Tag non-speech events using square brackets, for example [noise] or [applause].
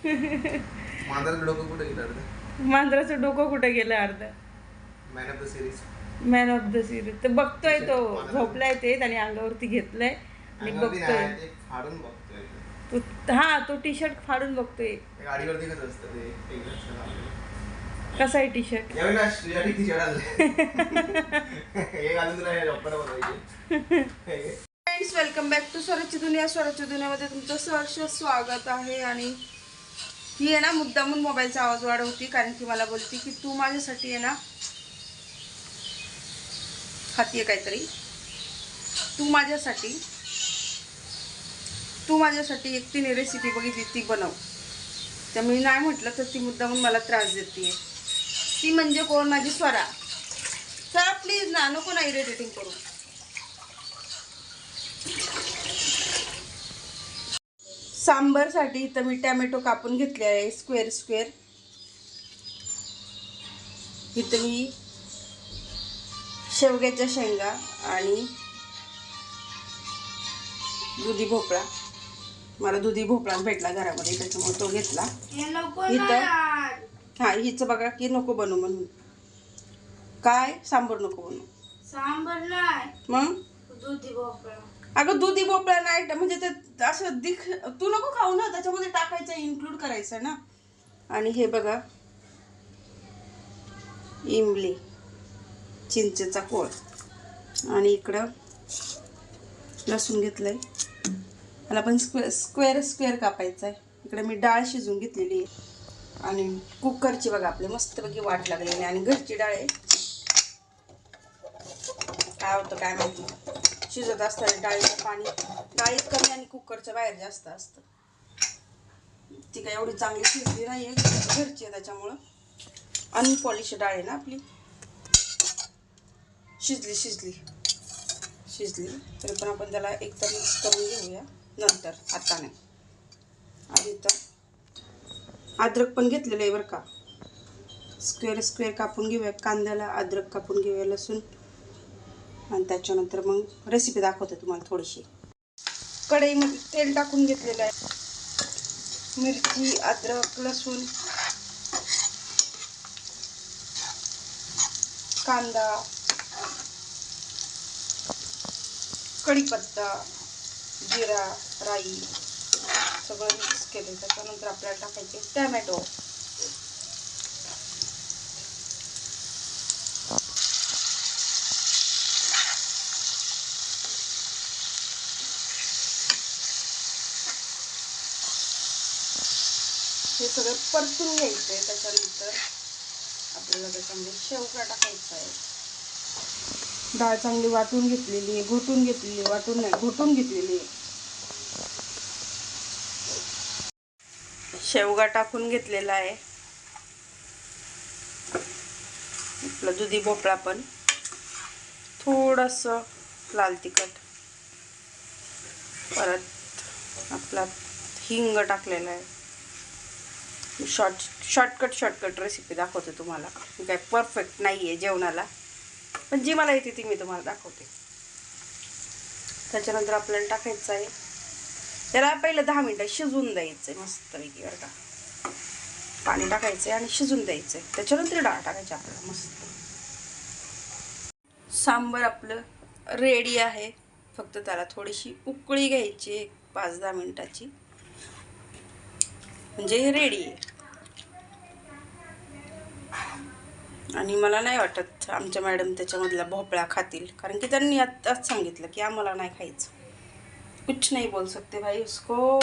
[laughs] मांजराचं डोकं कुठे गेलं अर्ध? मांजराचं डोकं कुठे गेलं अर्ध? Man of the series man of the series तर बघतोय तो झोपलाय ते आणि अंगावरती घेतलाय आणि बघतोय. ते फाडून बघतोय तो. हा तो टी शर्ट फाडून बघतोय. गाडीवरती कसं असतं ते. कसा आहे टी शर्ट यावेळी टी शर्ट आलं वेलकम बॅक टू स्वराची दुनिया. स्वराची दुनियामध्ये तुमचं सहर्ष स्वागत आहे आणि ही आहे ना मुद्दामून मोबाईलचा आवाज वाढवती कारण की मला बोलती की तू माझ्यासाठी आहे ना खातीये काहीतरी. तू माझ्यासाठी तू माझ्यासाठी एक तिने रेसिपी बघितली ती बनव. तर मी नाही म्हटलं तर ती मुद्दामून मला त्रास देते ती म्हणजे कोण? माझी स्वरा. स्वरा प्लीज ना नको ना इरिटेटिंग करू. सांबरसाठी इथं मी टॅमॅटो कापून घेतले आहे स्क्वेअर स्क्वेअर. इथं मी शेवग्याच्या शेंगा आणि दुधी भोपळा. मला दुधी भोपळाच भेटला घरामध्ये त्याच्यामुळे तो घेतला. इथं हा हिचं बघा की नको बनू म्हणून. काय? सांबर नको बनू. सांबर नाही. मग? दुधी भोपळा. अगं दुधी भोपळा नाही म्हणजे ते असं दिख तू नको खाऊ ना त्याच्यामध्ये टाकायचं इन्क्लूड करायचं ना. आणि हे बघा इमली चिंचेचा कोळ. आणि इकडं लसूण घेतलंय. मला पण स्क्वेअर स्क्वेअर स्क्वेअर कापायचं आहे इकडे मी डाळ शिजून घेतलेली आहे. आणि कुकरची बघा आपली मस्तपैकी वाट लागलेली आणि घरची डाळ आहे. काय होतं काय माहिती. शिजत असताना डाळीचं पाणी. डाळीत कमी आणि कुकरच्या बाहेर जास्त असतं. ती काय एवढी चांगली शिजली नाही आहे घरची आहे त्याच्यामुळं. अनपॉलिश डाळ आहे ना आपली. शिजली शिजली. शिजली. तरी पण आपण त्याला एकतर मिक्स करून घेऊया. नंतर आता नाही. आधी तर अद्रक पण घेतलेलं आहे बरं का. स्क्वेअर स्क्वेअर कापून घेऊया. कांद्याला अद्रक कापून घेऊया लसूण. आणि त्याच्यानंतर मग रेसिपी दाखवते तुम्हाला थोडीशी. कढईमध्ये तेल टाकून घेतलेलं आहे. मिरची अद्रक लसूण कांदा कढीपत्ता जिरा राई सगळं मिक्स केलं त्याच्यानंतर आपल्याला टाकायचे टॅमॅटो. हे सगळं परतून घ्यायचं आहे त्याच्यानंतर आपल्याला त्याच्यामध्ये शेवगा टाकायचा आहे. डाळ चांगली वाटून घेतलेली आहे घोटून घेतलेली आहे वाटून नाही घोटून घेतलेली आहे. शेवगा टाकून घेतलेला आहे. आपला दुधी भोपळा पण. थोडस लाल तिखट. परत आपला हिंग टाकलेला आहे. शॉर्ट शॉर्टकट शॉर्टकट रेसिपी दाखवते तुम्हाला. काय परफेक्ट नाही आहे जेवणाला. पण जी मला येते ती मी तुम्हाला दाखवते. त्याच्यानंतर आपल्याला टाकायचं आहे. त्याला पहिलं दहा मिनटं शिजवून द्यायचं आहे मस्तपैकी बरं का. पाणी टाकायचं आहे आणि शिजून द्यायचं आहे त्याच्यानंतर डाळ टाकायची आपल्याला मस्त. सांबर आपलं रेडी आहे. फक्त त्याला थोडीशी उकळी घ्यायची एक पाच दहा मिनटाची. म्हणजे रेडी आहे. आणि मला नाही वाटत आमच्या मॅडम त्याच्यामधला भोपळा खातील. कारण की त्यांनी आत्ताच सांगितलं की आम्हाला नाही खायचं. कुछ नाही बोल सकते भाई उसको.